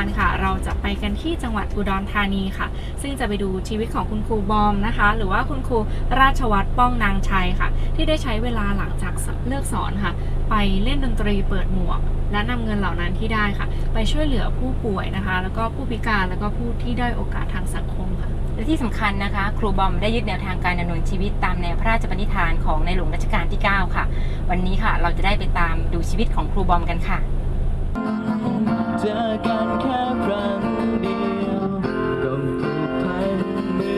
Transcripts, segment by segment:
านค่ะ เราจะไปกันที่จังหวัดอุดรธานีค่ะ ซึ่งจะไปดูชีวิตของคุณครูบอมนะคะ หรือว่าคุณครูราชวัตรป้องนางชัยค่ะ ที่ได้ใช้เวลาหลังจากเลิกสอนค่ะ ไปเล่นดนตรีเปิดหมวก และนำเงินเหล่านั้นที่ได้ค่ะ ไปช่วยเหลือผู้ป่วยนะคะ แล้วก็ผู้พิการแล้วก็ผู้ที่ด้อยโอกาสทางสังคมค่ะและที่สำคัญนะคะ ครูบอมได้ยึดแนวทางการดำเนินชีวิตตามแนวพระราชปณิธานของในหลวงรัชกาลที่ 9 ค่ะ วันนี้ค่ะเราจะได้ไปตามดูชีวิตของครูบอมกันค่ะ เจอกันแค่ครั้งเดียวก็ผูกพันเหมื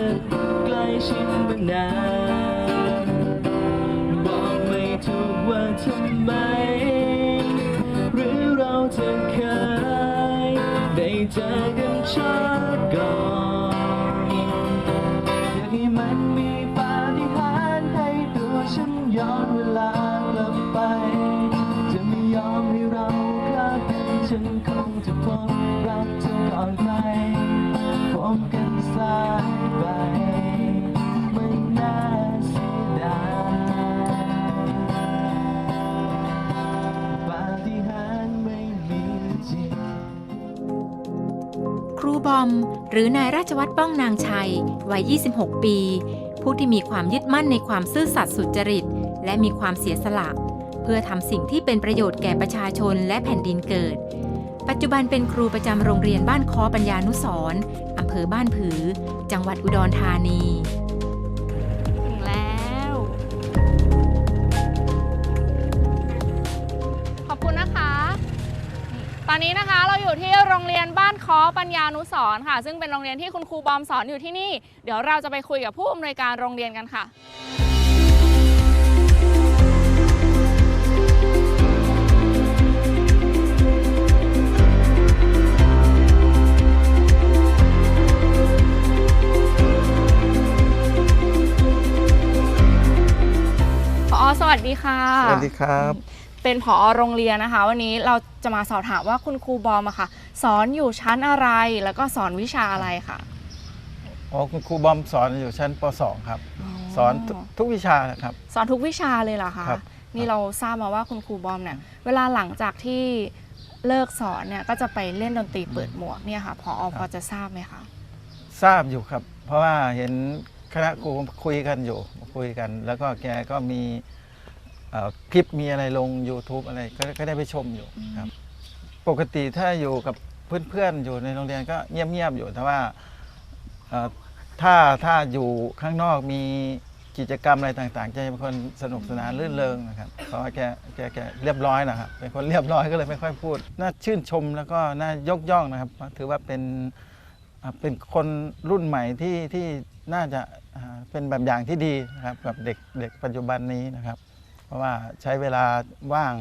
อนใกล้ชิดมานานบอกไม่ถูกว่าทำไม หรือเราจะเคยได้เจอกันชา หรือนายราชวัตรป้องนางชัย วัย 26 ปี ผู้ที่มีความยึดมั่นในความซื่อสัตย์สุจริต และมีความเสียสละ เพื่อทำสิ่งที่เป็นประโยชน์แก่ประชาชนและแผ่นดินเกิด ปัจจุบันเป็นครูประจำโรงเรียนบ้านคอปัญญานุสรณ์อำเภอบ้านผือ จังหวัดอุดรธานี อนนี้นะคะเราอยู่ที่โรงเรียนบ้านคอปัญญานุสรค่ะ ซึ่งเป็นโรงเรียนที่คุณครูบอมสอนอยู่ที่นี่ เดี๋ยวเราจะไปคุยกับผู้อำนวยการโรงเรียนกันค่ะ พอสวัสดีค่ะ สวัสดีครับ เป็นผอโรงเรียนนะคะ วันนี้เราจะมาสอบถามว่าคุณครูบอมอะค่ะ สอนอยู่ชั้นอะไรแล้วก็สอนวิชาอะไรค่ะอ๋อคุณครูบอมสอนอยู่ชั้นป .2 ครับ สอนทุกทุกวิชานะครับ สอนทุกวิชาเลยเหรอคะครับ นี่เราทราบมาว่าคุณครูบอมเนี่ยเวลาหลังจากที่เลิกสอนเนี่ยก็จะไปเล่นดนตรีเปิดหมวกเนี่ยค่ะพอพอจะทราบไหมคะทราบอยู่ครับ เพราะว่าเห็นคณะครูคุยกันอยู่คุยกัน แล้วก็แกก็มีเอ่อ คลิปมีอะไรลง YouTube อะไรก็ก็ได้ไปชมอยู่ครับ ปกติถ้าอยู่กับเพื่อนๆอยู่ในโรงเรียนก็เงียบๆอยู่แต่ว่าเอ่อถ้าถ้าอยู่ข้างนอกมีกิจกรรมอะไรต่างๆจะเป็นคนสนุกสนานลื่นเริงนะครับ เพราะว่าแกแกแกเรียบร้อยนะครับเป็นคนเรียบร้อยก็เลยไม่ค่อยพูด น่าชื่นชมแล้วก็น่ายกย่องนะครับ ถือว่าเป็นอ่าเป็นคนรุ่นใหม่ที่ที่น่าจะอ่าเป็นแบบอย่างที่ดีนะครับกับเด็กเด็กปัจจุบันนี้นะครับ เพราะว่าใช้เวลาว่าง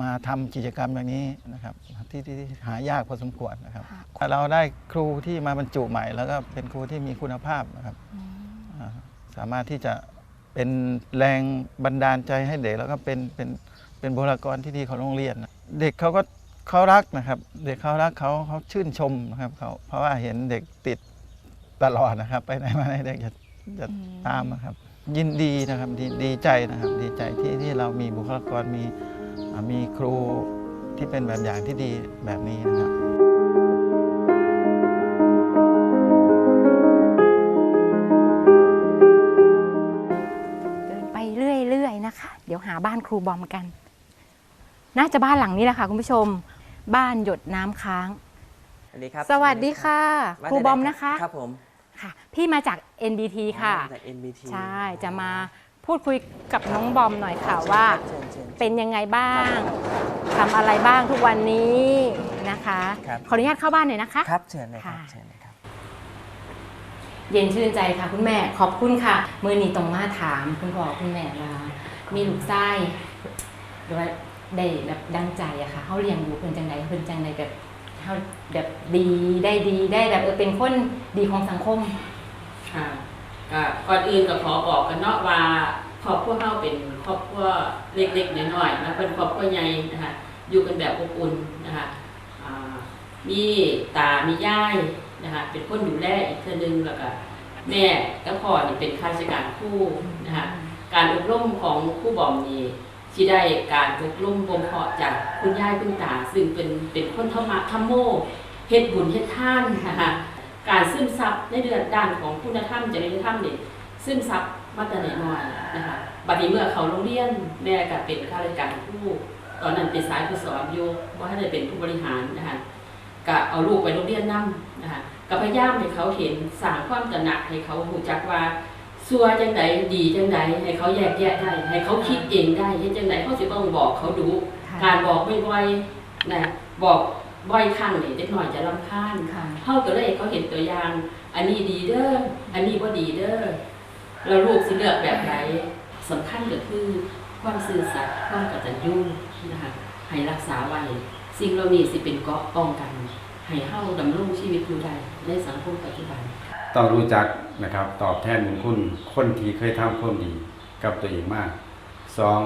มาทำกิจกรรมอย่างนี้นะครับที่ที่ที่หายากพอสมควรนะครับค่ะเราได้ครูที่มาบรรจุใหม่ แล้วก็เป็นครูที่มีคุณภาพนะครับอ่าสามารถที่จะเป็นแรงบันดาลใจให้เด็กแล้วก็เป็นเป็นเป็นบุคลากรที่ดีของโรงเรียนนะเด็กเขาก็เขารักนะครับ เด็กเขารักเขาเขาชื่นชมนะครับเขาเพราะว่าเห็นเด็กติดตลอดนะครับ ไปไหนมาไหนเด็กจะจะอืมตามนะครับ ยินดีนะครับดีดีใจนะครับดีใจที่ที่เรามีบุคลากรมีอ่ามีครูที่เป็นแบบอย่างที่ดีแบบนี้นะครับเดินไปเรื่อยๆนะคะ เดี๋ยวหาบ้านครูบอมกัน น่าจะบ้านหลังนี้แหละค่ะคุณผู้ชม บ้านหยดน้ำค้าง สวัสดีครับ สวัสดีค่ะมาครูจากไหบอมนะคะ ครับผม ค่ะ พี่มาจาก NBT ค่ะ อ๋อมาจาก NBT ใช่ จะมาพูดคุยกับน้องบอมหน่อยค่ะว่า เชิญเชิญ เป็นยังไงบ้างทำอะไรบ้างทุกวันนี้นะคะ ครับ ขออนุญาตเข้าบ้านหน่อยนะคะ ครับเชิญเลยครับค่ะ เชิญเลยครับ เย็นชื่นใจค่ะคุณแม่ขอบคุณค่ะ มือนี้ตรงมาถามคุณพ่อคุณแม่ว่ามีลูกไส้หรือว่าได้แบบดังใจอะค่ะเขาเลี้ยงดูเพิ่นจังใดเพิ่นจังใดแบบ เขาแบบดีได้ดีได้แบบเออเป็นคนดีของสังคม ค่ะก็ก่อนอื่นก็ขอบอกกันเนาะว่าครอบครัวเฮาเป็นครอบครัวเล็กๆน้อยๆนะเป็นครอบครัวใหญ่นะคะอยู่กันแบบอบอุ่นนะคะมีตา มียายนะคะเป็นคนดูแลอีกเทื่อนึงแล้วก็แม่กับพ่อนี่เป็นข้าราชการคู่นะคะการอบรมของคู่บอมนี่ ที่ได้การปลุกลุ่มบ่มเพาะจากคุณยายคุณตาซึ่งเป็นเป็นคนธรรมะธรรมโมเฮ็ดบุญเฮ็ดท่านนะคะการซึมซับในเดือนด้านของคุณธรรมจริยธรรมนี่ซึมซับมาแต่น้อยนะคะบัดนี้เมื่อเขาโรงเรียนแม่ก็เป็นข้าราชการครูตอนนั้นเป็นสายผู้สอนอยู่ว่าให้ได้เป็นผู้บริหารนะคะก็เอาลูกไปโรงเรียนนํนะคะก็พยายามให้เขาเห็นสร้างความตระหนักให้เขารู้จักว่า ซัวจังไดดีจังไดให้เขาแยกแยะได้ ให้เขาคิดเองได้เฮ็ดจังไดเขาสิต้องบอกเขาดู การบอกบ่อยๆนะบอกบ่อยครั้งนี่เด็กน้อยจะรำคาญค่ะเฮาก็เลยให้เขาเห็นตัวอย่าง อันนี้ดีเด้ออันนี้บ่ดีเด้อแล้วลูกสิเลือกแบบไหนสำคัญก็คือความซื่อสัตย์ความกตัญญูนะคะให้รักษาไว้สิ่งเหล่านี้สิเป็นเกราะป้องกันให้เฮาดำรงชีวิตอยู่ได้ในสังคมปัจจุบัน ต้องรู้จักนะครับ ตอบแทนบุญคุณคนที่เคยทำความดีกับตัวเองมากสอง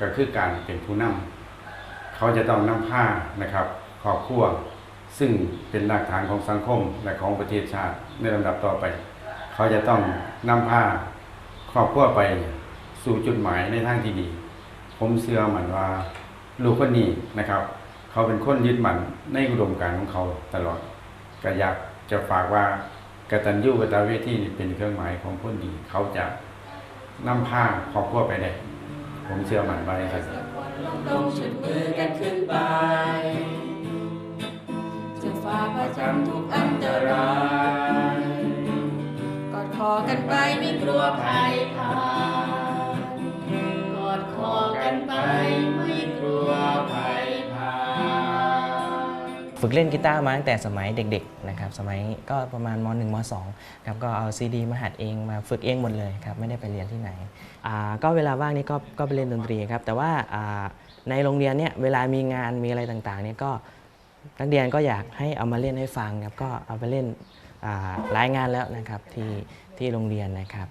ก็คือการเป็นผู้นำเขาจะต้องนำผ้านะครับครอบครัวซึ่งเป็นรากฐานของสังคมและของประเทศชาติในลำดับต่อไป เขาจะต้องนำผ้าครอบครัวไปสู่จุดหมายในทางที่ดี ผมเชื่อมันว่าลูกคนนี้นะครับ เขาเป็นคนยึดมั่นในอุดมการของเขาตลอดก็อยากจะฝากว่า กตัญญูกตเวทีนี่เป็นเครื่องหมายของคนดี เขาจะนำผ้าครอบครัวไปได้ ผมเชื่อมันไว้ครับต้องชุดมือกันขึ้นไป จะฝ่าประจำทุกอันตรายกอดคอกันไปไม่กลัวภัยผ่านกอดคอกันไปไม่กลัวภัยผ่านฝึกเล่นกีตาร์มาตั้งแต่สมัยเด็กๆนะครับ สมัยก็ประมาณม .1 ม .2 ครับก็เอาซีดีมาหัดเองมาฝึกเองหมดเลยครับไม่ได้ไปเรียนที่ไหนอ่าก็เวลาว่างนี่ก็ก็ไปเล่นดนตรีครับแต่ว่าอ่าในโรงเรียนเนี่ยเวลามีงานมีอะไรต่างๆเนี่ยก็นักเรียนก็อยากให้เอามาเล่นให้ฟังครับก็เอาไปเล่นอ่าหลายงานแล้วนะครับที่ที่โรงเรียนนะครับ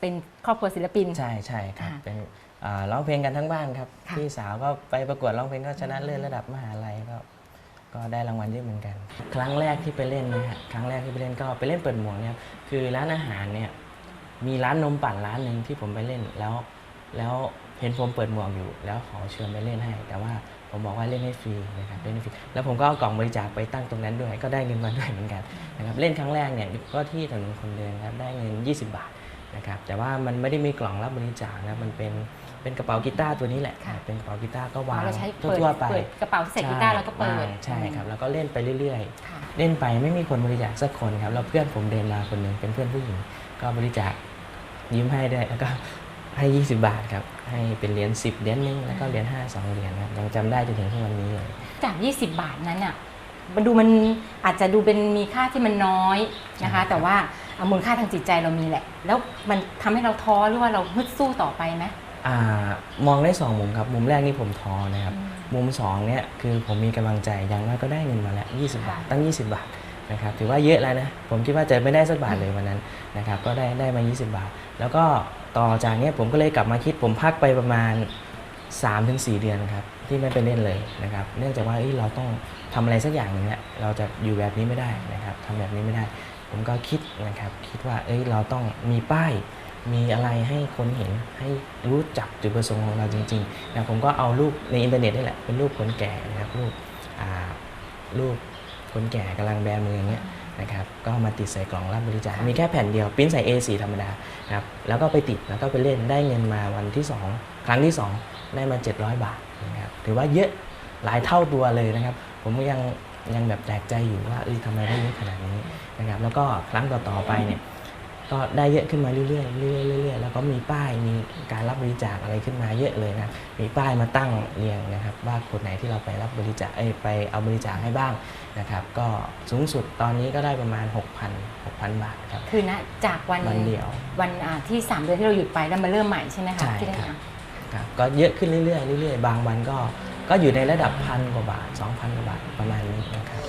เป็นครอบครัวศิลปินใช่ใช่ครับค่ะเป็นอ่าร้องเพลงกันทั้งบ้านครับค่ะพี่สาวก็ไปประกวดร้องเพลงก็ชนะเลิศระดับมหาลัยก็ ก็ได้รางวัลเยอะเหมือนกัน ครั้งแรกที่ไปเล่นนะฮะครั้งแรกที่ไปเล่นก็ไปเล่นเปิดหมวกเนี่ยครับคือร้านอาหารเนี่ยมีร้านนมปั่นร้านหนึ่งที่ผมไปเล่นแล้ว แล้วเห็นผมเปิดหมวกอยู่ แล้วขอเชิญไปเล่นให้ แต่ว่าผมบอกว่าเล่นให้ฟรีนะครับเล่นให้ฟรีแล้วผมก็เอากล่องบริจาคไปตั้งตรงนั้นด้วยก็ได้เงินมาด้วยเหมือนกันนะครับเล่นครั้งแรกเนี่ยก็ที่ถนนคนเดินครับได้เงิน 20 บาทนะครับแต่ว่ามันไม่ได้มีกล่องรับบริจาคนะมันเป็น เป็นกระเป๋ากีตาร์ตัวนี้แหละ ค่ะ เป็นกระเป๋ากีตาร์ก็วางเราใช้เปิดทั่วๆไปเปิดกระเป๋าที่ใส่กีตาร์แล้วก็เปิดใช่ใช่ครับแล้วก็เล่นไปเรื่อยค่ะๆเล่นไปไม่มีคนบริจาคสักคนครับแล้วเพื่อนผมเดินมาคนหนึ่งเป็นเพื่อนผู้หญิง ก็บริจาคยิ้มให้ด้วยแล้วก็ ให้ 20 บาทครับ ให้เป็นเหรียญ10เหรียญหนึงแล้วก็เหรียญ5 2เหรียญครับยังจำได้จนถึงทุกวันนี้เลยจาก 20 บาทนั้นอะ มันดูมันอาจจะดูเป็นมีค่าที่มันน้อยนะคะ แต่ว่าเอามูลค่าทางจิตใจเรามีแหละ แล้วมันทำให้เราท้อหรือว่าเราฮึดสู้ต่อไปไหมอ่า มองได้สองมุมครับ มุมแรกนี่ผมท้อนะครับ มุมสองเนี่ยคือผมมีกำลังใจอย่างน้อยก็ได้เงินมาแล้ว 20 บาท ตั้ง 20 บาทนะครับถือว่าเยอะแล้วนะ ผมคิดว่าจะไม่ได้สักบาทเลยวันนั้นนะครับก็ได้ได้มา 20 บาท แล้วก็ต่อจากเนี้ยผมก็เลยกลับมาคิดผมพักไปประมาณ 3-4 เดือนครับที่ไม่ไปเล่นเลยนะครับ เนื่องจากว่าเอ้ยเราต้องทำอะไรสักอย่างหนึ่งเนี่ยเราจะอยู่แบบนี้ไม่ได้นะครับทำแบบนี้ไม่ได้ ผมก็คิดนะครับคิดว่าเอ้ยเราต้องมีป้าย มีอะไรให้คนเห็นให้รู้จักจุดประสงค์ของเราจริงๆนะผมก็เอารูปในอินเทอร์เน็ตนี่แหละเป็นรูปคนแก่นะครับรูปรูปคนแก่กำลังแบมืออย่างเงี้ยนะครับก็มาติดใส่กล่องรับบริจาคมีแค่แผ่นเดียวปิ้นใส่ A4 ธรรมดานะครับแล้วก็ไปติดแล้วก็ไปเล่นได้เงินมาวันที่ 2 ครั้งที่ 2 ได้มา 700 บาทนะครับถือว่าเยอะหลายเท่าตัวเลยนะครับ ผมก็ยังยังแบบแปลกใจอยู่ว่าเอ้ยทำไมได้เยอะขนาดนี้นะครับแล้วก็ครั้งต่อๆไปเนี่ย ก็ได้เยอะขึ้นมาเรื่อยๆเรื่อยๆเรื่อยๆแล้วก็มีป้ายมีการรับบริจาคอะไรขึ้นมาเยอะเลยนะมีป้ายมาตั้งเรียงนะครับ ว่าคนไหนที่เราไปรับบริจาคเอ้ยไปเอาบริจาคให้บ้างนะครับ ก็สูงสุดตอนนี้ก็ได้ประมาณ 6,000 6,000 บาทครับคือนะจากวันวันเดียว วันอ่าที่ 3 เดือนที่เราหยุดไปแล้วมาเริ่มใหม่ใช่ไหมคะใช่ที่ได้ครับทำครับก็เยอะขึ้นเรื่อยๆเรื่อยๆบางวันก็ก็อยู่ในระดับพันกว่าบาท 2,000 กว่าบาทประมาณนี้นะครับ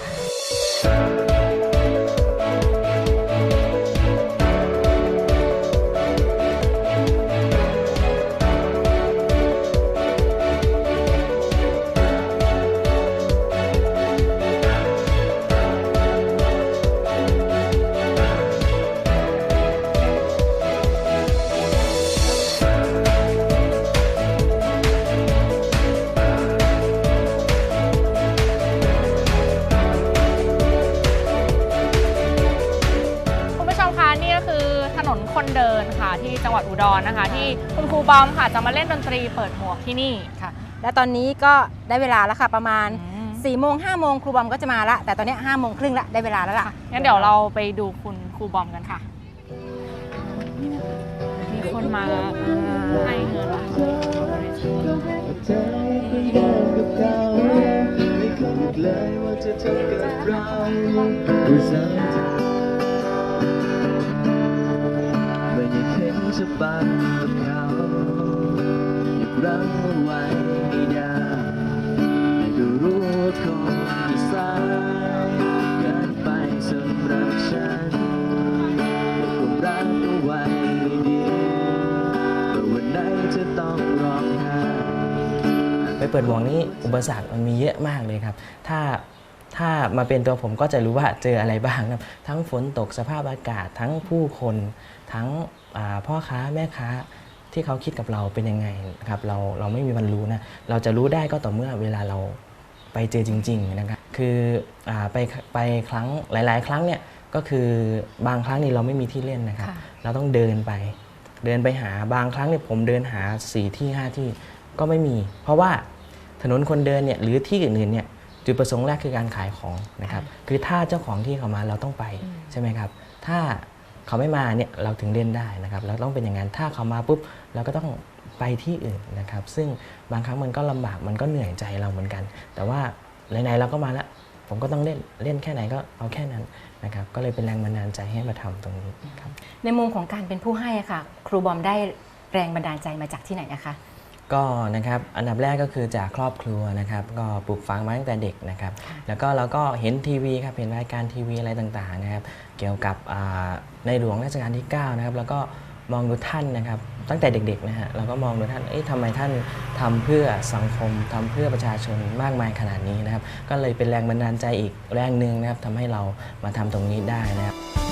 บอมค่ะจะมาเล่นดนตรีเปิดหมวกที่นี่ค่ะ และตอนนี้ก็ได้เวลาแล้วค่ะประมาณอืม4ี่โมงห้าโมงครูบอมก็จะมาละแต่ตอนนี้ห้าโมงครึ่งละได้เวลาแล้วล่ะงั้นเดี๋ยวเราไปดูคุณครูบอมกันค่ะ มีคนมาให้เงินเธอก็ยังกับเขาไม่เคยคิดเลยว่าจะทำกับเราด้วยซ้ำไม่อยากเห็นจะปังกับ เรั้งเอาไว้ให้ได้แต่ก็รู้ว่าคงสายเกินไปสำหรับฉันคงรักเอาไว้ให้ดีแต่วันไหนจะต้องร้องไห้ไปเปิดหมวกนี้อุปสรรคมันมีเยอะมากเลยครับ ถ้าถ้ามาเป็นตัวผมก็จะรู้ว่าเจออะไรบ้างครับ ทั้งฝนตกสภาพอากาศ ทั้งผู้คน ทั้งพ่อค้าแม่ค้า ที่เขาคิดกับเราเป็นยังไงนะครับเราเราไม่มีวันรู้นะเราจะรู้ได้ก็ต่อเมื่อเวลาเราไปเจอจริงๆนะครับคืออาไปไปครั้งหลาย ๆ ครั้งเนี่ยก็คือบางครั้งนี่เราไม่มีที่เล่นนะครับค่ะเราต้องเดินไป เดินไปหาบางครั้งเนี่ยผมเดินหาสี่ที่ห้าที่ก็ไม่มี เพราะว่าถนนคนเดินเนี่ยหรือที่อื่นๆเนี่ยจุดประสงค์แรกคือการขายของนะครับ คือถ้าเจ้าของที่เขามาเราต้องไปใช่ไหมครับ ถ้า เขาไม่มาเนี่ยเราถึงเล่นได้นะครับเราต้องเป็นอย่างนั้นถ้าเขามาปุ๊บเราก็ต้องไปที่อื่นนะครับ ซึ่งบางครั้งมันก็ลำบากมันก็เหนื่อยใจเราเหมือนกัน แต่ว่าไหนๆเราก็มาแล้วผมก็ต้องเล่นเล่นแค่ไหนก็เอาแค่นั้นนะครับก็เลยเป็นแรงบันดาลใจให้มาทำตรงนี้ครับในมุมของการเป็นผู้ให้ค่ะ ครูบอมได้แรงบันดาลใจมาจากที่ไหนนะคะ ก็นะครับอันดับแรกก็คือจากครอบครัวนะครับก็ปลูกฝังมาตั้งแต่เด็กนะครับแล้วก็เราก็เห็นทีวีครับเห็นรายการทีวีอะไรต่างๆนะครับเกี่ยวกับอ่าในหลวงรัชกาลที่9นะครับแล้วก็มองดูท่านนะครับตั้งแต่เด็กๆนะฮะเราก็มองดูท่านเอ๊ะทำไมท่านทำเพื่อสังคมทำเพื่อประชาชนมากมายขนาดนี้นะครับก็เลยเป็นแรงบันดาลใจอีกแรงหนึ่งนะครับทำให้เรามาทำตรงนี้ได้นะครับ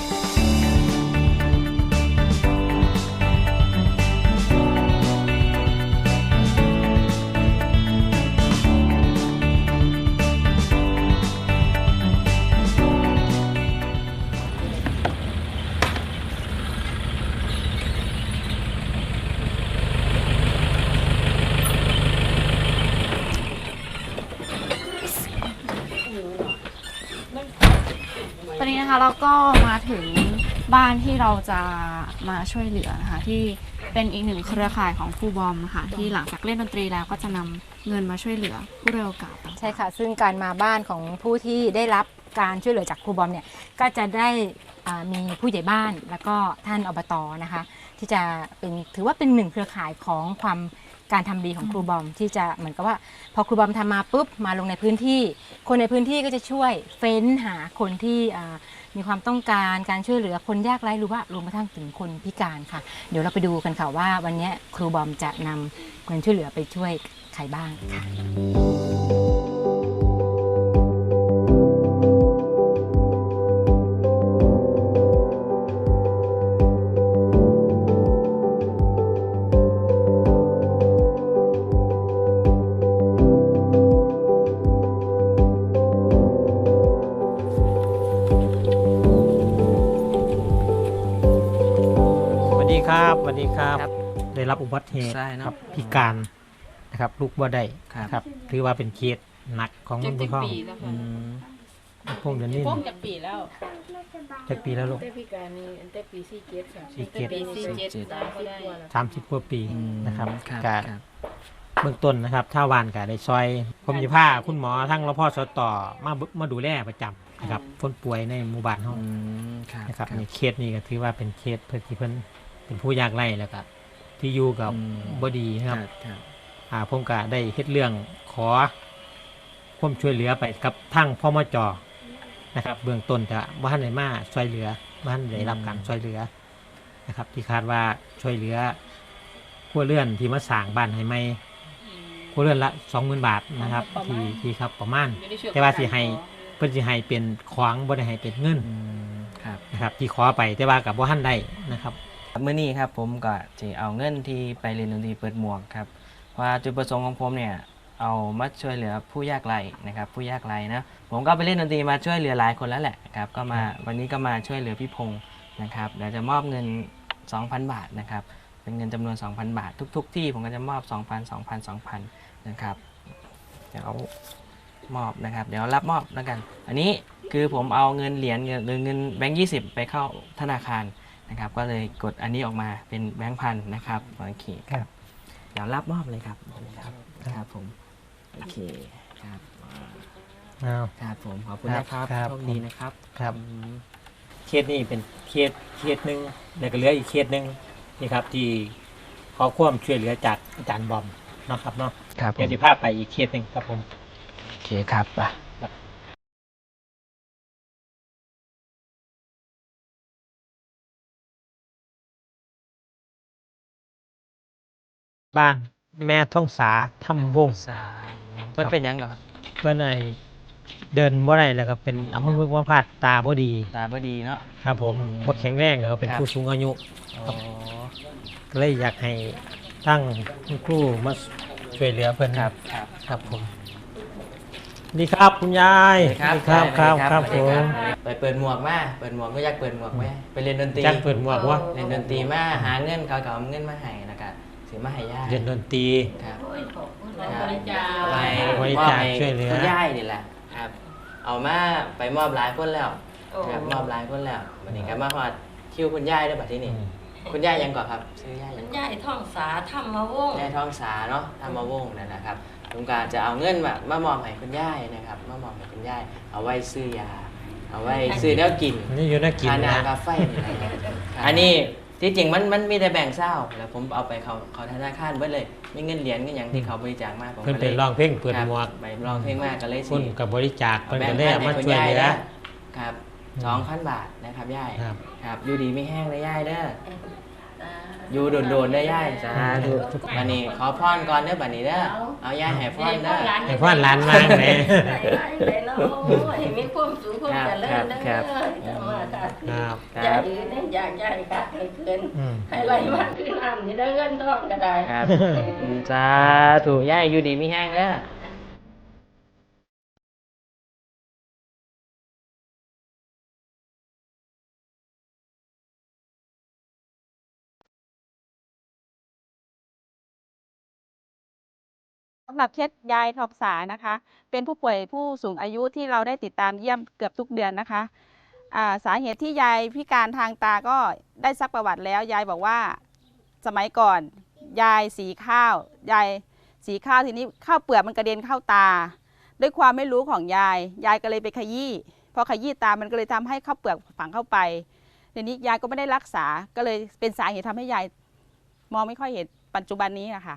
เราจะมาช่วยเหลือนะคะที่เป็นอีกหนึ่งเครือข่ายของครูบอมค่ะที่หลังจากเล่นดนตรีแล้วก็จะนำเงินมาช่วยเหลือผู้เร็วกาสใช่ค่ะ ซึ่งการมาบ้านของผู้ที่ได้รับการช่วยเหลือจากครูบอมเนี่ยก็จะได้อ่ามีผู้ใหญ่บ้านแล้วก็ท่านอบตนะคะ ที่จะเป็นถือว่าเป็นหนึ่งเครือข่ายของความการทำดีของครูบอม ที่จะเหมือนกับว่า พอครูบอมทำมาปุ๊บมาลงในพื้นที่ คนในพื้นที่ก็จะช่วยเฟ้นหาคนที่อ่า มีความต้องการการช่วยเหลือคนยากไร้หรือว่ารวมกระทั่งถึงคนพิการค่ะ เดี๋ยวเราไปดูกันค่ะว่าวันนี้ครูบอมจะนำเงินช่วยเหลือไปช่วยใครบ้างค่ะ ครับสวัสดีครับ ครับ ได้รับอุบัติเหตุใช่เนอะครับพิการนะครับลูกบ่ได้ครับ ครับถือว่าเป็นเคสหนักของจัคุกณจัผู้กพ่อปีแล้วอืค่ะมพวกเดี๋ยวนี้พวกจักปีแล้วจากปีแล้วลูก แต่พิการนี่อันแต่ปีสี่เจ็ดค่ะสี่เจ็ด ปีสี่เจ็ดสี่เจ็ดตามก็ได้สามสิบกว่าปีอืมนะครับครับกะครับ เบื้องต้นนะครับถ้าวานกะได้ซอยผมจะพาคุณหมอทั้งรพสตมาบึมาดูแลประจำนะครับคนป่วยในหมู่บ้านห้องอืมครับนะครับครับในเคสนี้ก็ถือว่าเป็นเคสเพื่อที่เพิ่น เป็นผู้ยากไร้แล้วก็ที่อยู่กับอืม บดีนะครับ ครับ อ่าผมก็ได้เฮ็ดเรื่องขอความช่วยเหลือไปกับทั้งพ่อมจนะครับ เบื้องต้นจะบ้านไหนมาช่วยเหลือบ้านได้รับการช่วยเหลือนะครับ ที่คาดว่าช่วยเหลือครัวเรือนที่มาสร้างบ้านให้ใหม่ครัวเรือนละสองหมื่นบาทนะครับที่ที่ครับประมาณอยู่ในช่วงแต่ว่าสิให้ เพิ่นสิให้เป็นของบ่ได้ให้เป็นเงินอืมครับ นะครับ ที่ขอไปแต่ว่ากับบ่ทันได้นะครับ เมื่อนี้ครับผมก็จะเอาเงินที่ไปเรียนดนตรีเปิดหมวกครับเพราะว่าจุดประสงค์ของผมเนี่ยเอามาช่วยเหลือผู้ยากไร้นะครับ ผู้ยากไร้นะผมก็ไปเล่นดนตรีมาช่วยเหลือหลายคนแล้วแหละครับก็มาวันนี้ก็มาช่วยเหลือพี่พงศ์นะครับเดี๋ยวจะมอบเงิน 2,000 บาทนะครับเป็นเงินจำนวน 2,000 บาท ทุก ๆ ที่ผมก็จะมอบ 2,000 2,000 2,000นะครับเดี๋ยวมอบนะครับ เดี๋ยวรับมอบแล้วกัน อันนี้คือผมเอาเงินเหรียญหรือเงินแบงค์ยี่ไปเข้าธนาคาร นะครับ ก็เลยกดอันนี้ออกมาเป็นแบงค์พันนะครับโอเคครับเดี๋ยวรับมอบเลยครับครับครับผมโอเคครับอ้าวครับผมขอบคุณครับนะครับครับโชคดีนะครับครับอืมเคสนี้เป็นเคสเคสหนึ่งแล้วก็เหลืออีกเคสหนึ่งนี่ครับที่ขอความช่วยเหลือจากอาจารย์บอมเนาะครับเนาะครับผเดี๋ยวมที่พาไปอีกเคสหนึ่งครับผมโอเคครับไป บ้านแม่ท่องสาทำวงสาเพื่อนเป็นหยังเหรอเพื่อนไอเดินบ่ได้แล้วก็เป็นอัมพฤกษ์ว่าพลาดตาบ่ดี ตาบดีเนาะ ครับผมบ่แข็งแรงเขาเป็นครับ ผู้สูงอายุอ๋อ ก็เลยอยากให้ตั้งคุณครูมาช่วยเหลือเพื่อนครับ ครับ ครับผมดีครับคุณยายสวัสดีครับดีครับครับครับสผวัสดีมไปเปิดหมวกมาเปิดหมวกก็อยากเปิดหมวกไหมไปเรียนดนตรี จักเปิดหมวกวะเรียนดนตรีมาหาเงินเขาก็เอาเงินมาให้แล้ วก็ซื้อมาให้ย่าเรียนดนตรีครับโอ้ยขอบคุณนะบริจาไปคบริมอบจาคให้ช่วยเหลือ คุณย่ายนี่แหละครับ เอามาไปมอบหลายคนแล้วโอ้ครับมอบหลายคนแล้ววันนี้ก็มาฮอดคิวคุณย่ายด้วยบัดที่นี่อืมคุณย่ายยังก่อนครับซื้อย่ายยัมังนย่ายท่องสาทำมาวงย่ายท้องสาเนาะทำมาวงนั่นนะครับลุงกาจะเอาเงินมามามอบให้คุณย่ายนะครับ มามอบให้คุณย่าย เอาไว้ซื้อยา เอาไว้ซื้อแนวกินนี่อยู่น่ากินทานะนากาแฟนี่แหละครับอันนี้ ที่จริงมันมันมีแต่แบ่งเศร้าแล้วผมเอาไปเขาเขาธนาคารไว้เลย มีเงินเหรียญก็อย่างที่เขาบริจาคมาผมเพื่อนก็ไปเลยร้องเพลงเปิดหมวกครับไปร้องเพลงมากก็เลยคุสิณกับบริจาคเพื่อนแบ่ก็งได้พัเอานมาให้คุณช่วยยายเหลือ นะครับอืม สองพันบาทนะครับย่ายครับ ครับอยู่ดีไม่แห้งเลยย่ายเด้อ อยู่โดนๆได้อย่ายสาธุบันนี้ขอพรก่อนเด้อบันนี้เด้อเอาย่ายให้พรเด้อ ให้พ่อหลานมากเลย ได้แล้วให้มีความสูงความเจริญเด้อครับธรรมะค่ะครับคอย่ารับยืนเนี่ยอยากย้ายค่ะให้เกินอืม ให้ไหลมากขึ้นน้ำนี่ได้เงินทองก็ได้ ครับอืมสาธุย่ายอยู่ดีไม่แห้งเด้อำหรับเคสยายทองสานะคะ เป็นผู้ป่วยผู้สูงอายุที่เราได้ติดตามเยี่ยมเกือบทุกเดือนนะคะสาเหตุที่ยายพิการทางตาก็ได้ซักประวัติแล้ว ยายบอกว่าสมัยก่อน ยายสีข้าวยายสีข้าวทีนี้ข้าวเปลือกมันกระเด็นเข้าตา ด้วยความไม่รู้ของยาย ยายก็เลยไปขยี้พอขยี้ตามันก็เลยทำให้ข้าวเปลือกฝังเข้าไปทีนี้ยายก็ไม่ได้รักษาก็เลยเป็นสาเหตุทำให้ยายมองไม่ค่อยเห็นปัจจุบันนี้นะคะ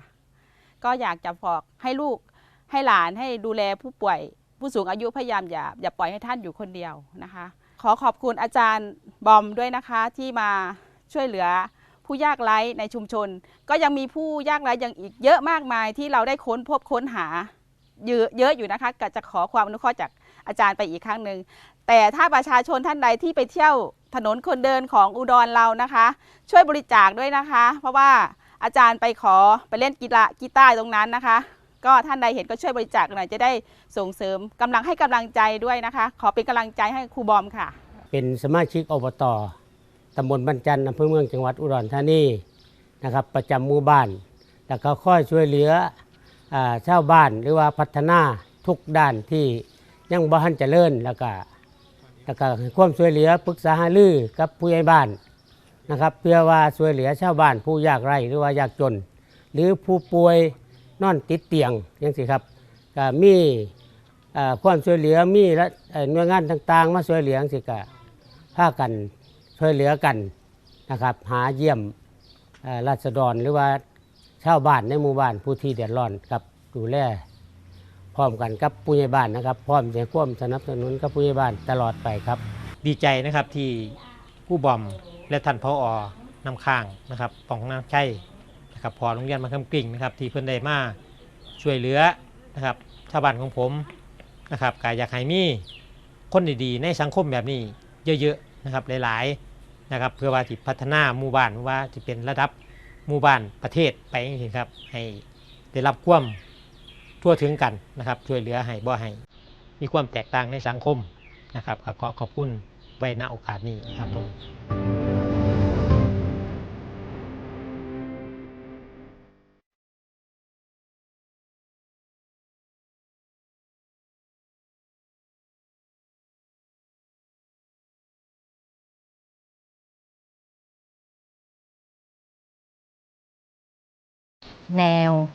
ก็อยากจะบอกให้ลูกให้หลานให้ดูแลผู้ป่วย ผู้สูงอายุพยายามอย่าอย่าปล่อยให้ท่านอยู่คนเดียวนะคะ ขอขอบคุณอาจารย์บอมด้วยนะคะที่มาช่วยเหลือผู้ยากไร้ในชุมชน ก็ยังมีผู้ยากไร้ยังอีกเยอะมากมายที่เราได้ค้นพบค้นหาเยอะเยอะอยู่นะคะก็จะขอความอนุเคราะห์จากอาจารย์ไปอีกครั้งหนึ่งแต่ถ้าประชาชนท่านใดที่ไปเที่ยวถนนคนเดินของอุดรเรานะคะ ช่วยบริจาคด้วยนะคะ เพราะว่า อาจารย์ไปขอไปเล่นกีฬากีตาร์ตรงนั้นนะคะ ก็ท่านใดเห็นก็ช่วยบริจาคหน่อยจะได้ส่งเสริมกำลังให้กำลังใจด้วยนะคะ ขอเป็นกำลังใจให้ครูบอมค่ะ เป็นสมาชิกอบตตำบลบรรจันทร์อำเภอเมืองจังหวัดอุดรธานีนะครับ ประจำหมู่บ้าน แล้วก็ค่อยช่วยเหลือชาวบ้านหรือว่าพัฒนาทุกด้านที่ยังบ้านเจริญแล้วก็แล้วก็ความช่วยเหลือปรึกษาหารือกับผู้ใหญ่บ้าน นะครับเพื่อว่าช่วยเหลือชาวบ้านผู้ยากไร้หรือว่ายากจน หรือผู้ป่วยนอนติดเตียงยังสิครับก็มีอ่อความช่วยเหลือมีและหน่วยงานต่าง ๆ มาช่วยเหลือจังสิกะพากันช่วยเหลือกันนะครับ หาเยี่ยมราษฎรหรือว่าชาวบ้านในหมู่บ้านผู้ที่เดือดร้อนกับดูแลพร้อมกันกับผู้ใหญ่บ้านนะครับ พร้อมจะควมสนับสนุนกับผู้ใหญ่บ้านตลอดไปครับ ดีใจนะครับที่ผู้บอม และท่านพออนำข้างนะครับปองน้ำใช่นะครับพอโรงเรียนมาคำกิ่งนะครับ ที่เพื่อนได้มาช่วยเหลือนะครับชาวบ้านของผมนะครับก็อยากให้มีคนดีๆ ในสังคมแบบนี้เยอะๆนะครับหลายๆนะครับเพื่อว่าที่พัฒนาหมู่บ้านว่าจะเป็นระดับหมู่บ้านประเทศไปจริงครับให้ได้รับความทั่วถึงกันนะครับช่วยเหลือให้บ่ให้มีความแตกต่างในสังคมนะครับก็ขอขอบคุณไว้ณโอกาสนี้ครับผม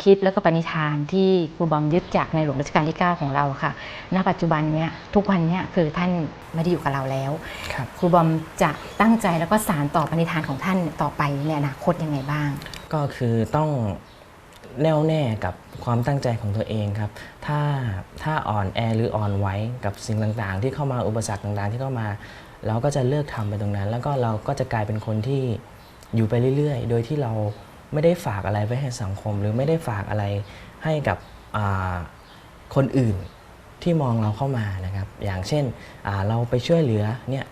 คิดแล้วก็ปณิธานที่ครูบอมยึดจากในหลวงรัชกาลที่ 9 ของเราค่ะ ณ ปัจจุบันเนี้ยทุกวันเนี้ยคือท่านไม่ได้อยู่กับเราแล้วครับครูบอมจะตั้งใจแล้วก็สารต่อปณิธานของท่านต่อไปในอนาคตยังไงบ้าง ก็คือต้องแน่วแน่กับความตั้งใจของตัวเองครับ ถ้าถ้าอ่อนแอหรืออ่อนไหวกับสิ่งต่างๆ ที่เข้ามาอุปสรรคต่างๆ ที่เข้ามา เราก็จะเลิกทำไปตรงนั้น แล้วก็เราก็จะกลายเป็นคนที่อยู่ไปเรื่อย ๆ โดยที่เรา ไม่ได้ฝากอะไรไว้ให้สังคม หรือไม่ได้ฝากอะไรให้กับคนอื่นที่มองเราเข้ามานะครับ อย่างเช่นเราไปช่วยเหลือเนี่ย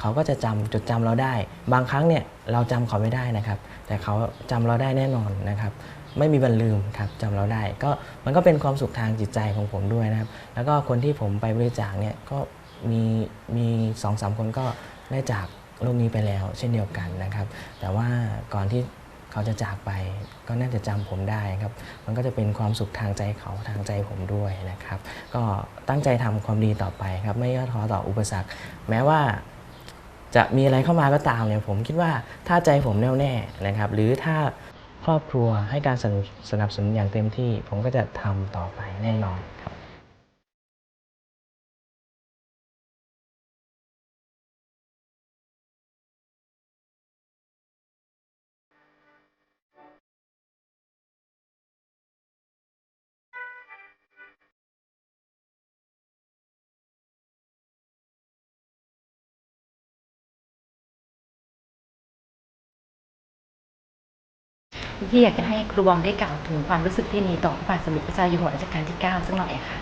เขาก็จะจำจดจำเราได้ บางครั้งเนี่ยเราจำเขาไม่ได้นะครับ แต่เขาจำเราได้แน่นอนนะครับ ไม่มีวันลืมครับจำเราได้ ก็มันก็เป็นความสุขทางจิตใจของผมด้วยนะครับ แล้วก็คนที่ผมไปบริจาคเนี่ยก็มีมีสองสามคนก็ได้จากโลกนี้ไปแล้ว เช่นเดียวกันนะครับ แต่ว่าก่อนที่ เขาจะจากไป ก็น่าจะจำผมได้ครับ มันก็จะเป็นความสุขทางใจเขาทางใจผมด้วยนะครับ ก็ตั้งใจทำความดีต่อไปครับ ไม่ย่อท้อต่ออุปสรรค แม้ว่าจะมีอะไรเข้ามาก็ตามเนี่ยผมคิดว่าถ้าใจผมแน่วแน่นะครับ หรือถ้าครอบครัวให้การสนับสนุนอย่างเต็มที่ ผมก็จะทำต่อไปแน่นอนครับ ที่อยากจะให้ครูบอมได้กล่าวถึงความรู้สึกที่มีต่อพระบาทสมเด็จพระเจ้าอยู่หัวรัชกาลที่ 9 สักหน่อยค่ะ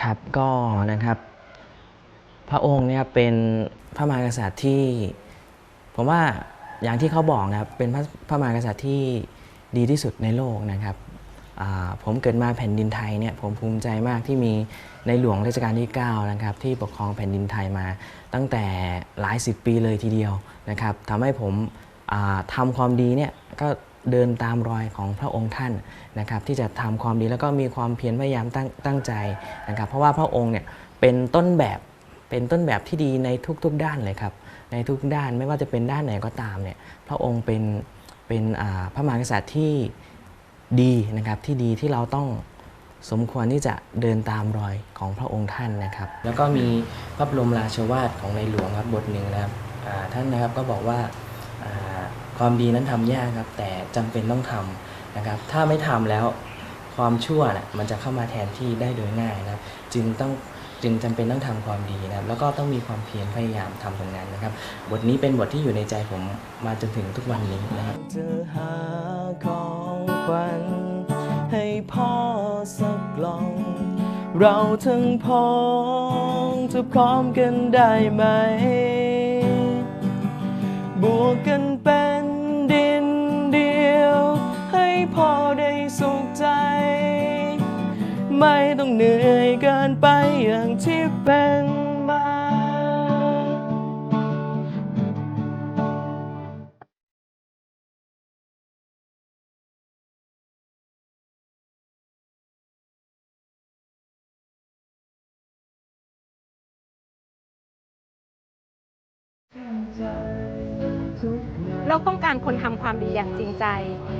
ครับก็นะครับ พระองค์เนี่ยเป็นพระมหากษัตริย์ที่ ผมว่าอย่างที่เขาบอกนะครับเป็นพระพระมหากษัตริย์ที่ดีที่สุดในโลกนะครับผมเกิดมาแผ่นดินไทยเนี่ยผมภูมิใจมากที่มีในหลวงรัชกาลที่9นะครับที่ปกครองแผ่นดินไทยมา ตั้งแต่หลายสิบปีเลยทีเดียวนะครับทำให้ผมอ่าทำความดีเนี่ยก็ เดินตามรอยของพระองค์ท่านนะครับที่จะทำความดีแล้วก็มีความเพียรพยายามตั้งตั้งใจนะครับเพราะว่าพระองค์เนี่ยเป็นต้นแบบเป็นต้นแบบที่ดีในทุกๆด้านเลยครับในทุกด้านไม่ว่าจะเป็นด้านไหนก็ตามเนี่ยพระองค์เป็นเป็นอ่าพระมหากษัตริย์ที่ดีนะครับที่ดีที่เราต้องสมควรที่จะเดินตามรอยของพระองค์ท่านนะครับ แล้วก็มีพระบรมราชวาทของในหลวงครับบทหนึ่งนะครับท่านนะครับก็บอกว่าอ่า ความดีนั้นทำยากครับ แต่จำเป็นต้องทำนะครับ ถ้าไม่ทำแล้วความชั่วน่ะมันจะเข้ามาแทนที่ได้โดยง่ายนะครับ จึงต้องจึงจำเป็นต้องทำความดีนะครับ แล้วก็ต้องมีความเพียรพยายามทำตรงนั้นนะครับ บทนี้เป็นบทที่อยู่ในใจผมมาจนถึงทุกวันนี้นะครับจะหาของขวัญให้พ่อสักกล่อง เราทั้งพ้องจะพร้อมกันได้ไหม บวกกัน ไม่ต้องเหนื่อยเกินไปอย่างที่เป็นมาเราต้องการคนทำความดีอย่างจริงใจ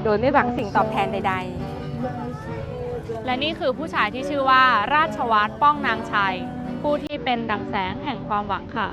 โดยไม่หวังสิ่งตอบแทนใด ๆ และนี่คือผู้ชายที่ชื่อว่าราชวัตรป้องนางชัย ผู้ที่เป็นดังแสงแห่งความหวังค่ะ